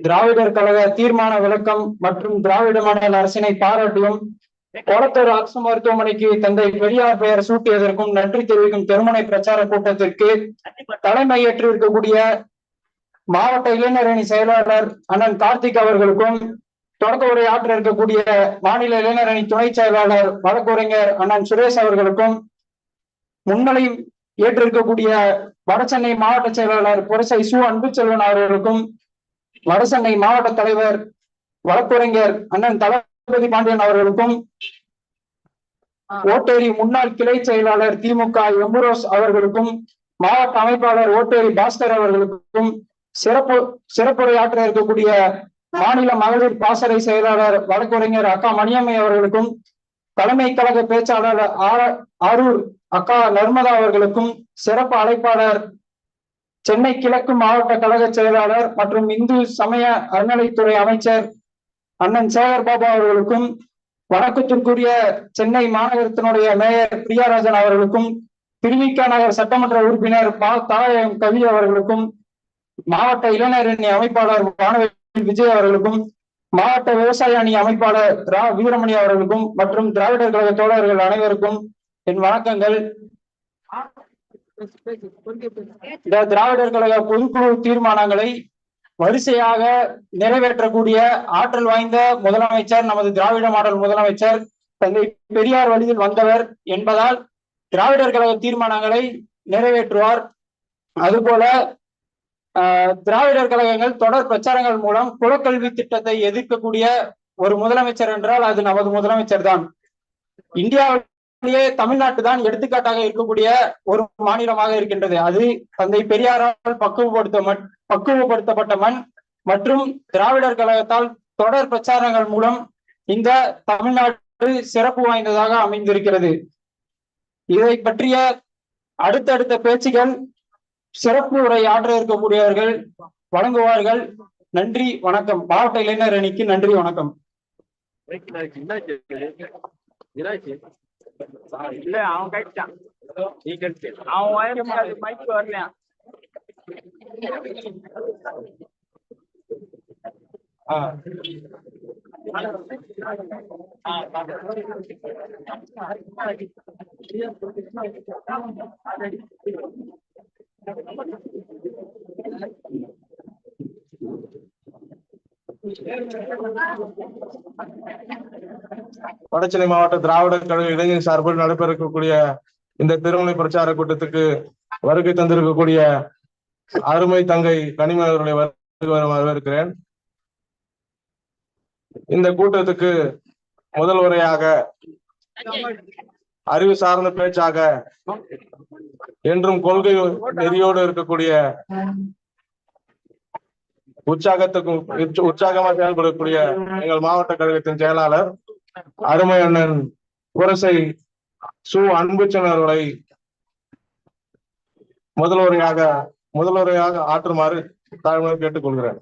திராவிடர் கழக தீர்மான விளக்கம் மற்றும் திராவிட மண்டல அரசினை பாராட்டியும் கோலத்தூர் அரசு மருத்துவமனைக்கு தந்தை பெரியார் பெயர் சூட்டியதற்கும் நன்றி தெரிவிக்கும் தெருமுனை பிரச்சார கூட்டத்திற்கு தலைமையேற்று இருக்கக்கூடிய மாவட்ட இளைஞரணி செயலாளர் அண்ணன் கார்த்திக் அவர்களுக்கும் தொடக்க உரை ஆற்ற இருக்கக்கூடிய மாநில இளைஞரணி துணை செயலாளர் வழக்குரைஞர் அண்ணன் சுரேஷ் அவர்களுக்கும் முன்னிலை ஏற்றிருக்கக்கூடிய வடசென்னை மாவட்ட செயலாளர் புரசை சு அன்புச்செல்வன் அவர்களுக்கும் வடசென்னை மாவட்ட தலைவர் வழக்குரைஞர் அண்ணன் தளபதி பாண்டியன் அவர்களுக்கும் ஓட்டேரி முன்னாள் கிளை செயலாளர் திமுக எம்புரோஸ் அவர்களுக்கும் மாவட்ட அமைப்பாளர் ஓட்டேரி பாஸ்கர் அவர்களுக்கும் சிறப்பு சிறப்புரையாற்ற இருக்கக்கூடிய மாநில மகளிர் பாசறை செயலாளர் வழக்குரைஞர் அக்கா மணியம்மை அவர்களுக்கும் தலைமை கழக பேச்சாளர் ஆ- அரூர் அக்கா நர்மதா அவர்களுக்கும் சிறப்பு அழைப்பாளர் சென்னை கிழக்கு மாவட்ட கழக செயலாளர் மற்றும் இந்து சமய அறநிலைத்துறை அமைச்சர் அண்ணன் சேகர் பாபு அவர்களுக்கும் வணக்கத்திற்குரிய சென்னை மாநகரத்தினுடைய மேயர் பிரியாராஜன் அவர்களுக்கும் திருவிக நகர் சட்டமன்ற உறுப்பினர் பா. தாயம் கவி அவர்களுக்கும் மாவட்ட இளைஞரணி அமைப்பாளர் வானவேல் விஜய் அவர்களுக்கும் மாவட்ட விவசாய அணி அமைப்பாளர் ரா வீரமணி அவர்களுக்கும் மற்றும் திராவிடர் கழக தோழர்கள் அனைவருக்கும் என் வணக்கங்கள். இந்த திராவிடர் கழக பொதுக்குழு தீர்மானங்களை வரிசையாக நிறைவேற்றக்கூடிய ஆற்றல் வாய்ந்த முதலமைச்சர் நமது திராவிட மாடல் முதலமைச்சர் தந்தை பெரியார் வழியில் வந்தவர் என்பதால் திராவிடர் கழக தீர்மானங்களை நிறைவேற்றுவார். அதுபோல திராவிடர் கழகங்கள் தொடர் பிரச்சாரங்கள் மூலம் குலக்கல்வி திட்டத்தை எதிர்க்கக்கூடிய ஒரு முதலமைச்சர் என்றால் அது நமது முதலமைச்சர் தான். இந்தியாவிலேயே தமிழ்நாட்டு தான் எடுத்துக்காட்டாக இருக்கக்கூடிய ஒரு மாநிலமாக இருக்கின்றது. அது தந்தை பெரியாரால் பக்குவப்படுத்த பக்குவப்படுத்தப்பட்ட மண் மற்றும் திராவிடர் கழகத்தால் தொடர் பிரச்சாரங்கள் மூலம் இந்த தமிழ்நாடு சிறப்பு வாய்ந்ததாக அமைந்திருக்கிறது. இதை பற்றிய அடுத்தடுத்த பேச்சுகள் சிறப்பு உரை ஆற்ற இருக்கக்கூடியவர்கள் வழங்குவார்கள். நன்றி வணக்கம். மாவட்ட இளைஞர் அணிக்கு நன்றி வணக்கம். இல்ல அவன் அவன் மைக் வரலையா? வடசென்னை மாவட்ட திராவிட கழக இளைஞர் சார்பில் நடைபெற இருக்கக்கூடிய இந்த திருமண பிரச்சார கூட்டத்துக்கு வருகை தந்திருக்கக்கூடிய அருமை தங்கை கனிம அவர்களை வரவேற்கிறேன். இந்த கூட்டத்துக்கு முதல் முறையாக அறிவு சார்ந்த பேச்சாக என்றும் கொள்கை நெறியோடு இருக்கக்கூடிய உற்சாகத்துக்கும் உற்ச- உற்சாகமாக செயல்படக்கூடிய எங்கள் மாவட்ட கழகத்தின் செயலாளர் அருமை அண்ணன் புரசை சு அன்புச்சன் அவர்களை முதல்வரையாக முதல்வரையாக ஆற்றுமாறு தாழ்மையை கேட்டுக்கொள்கிறேன்.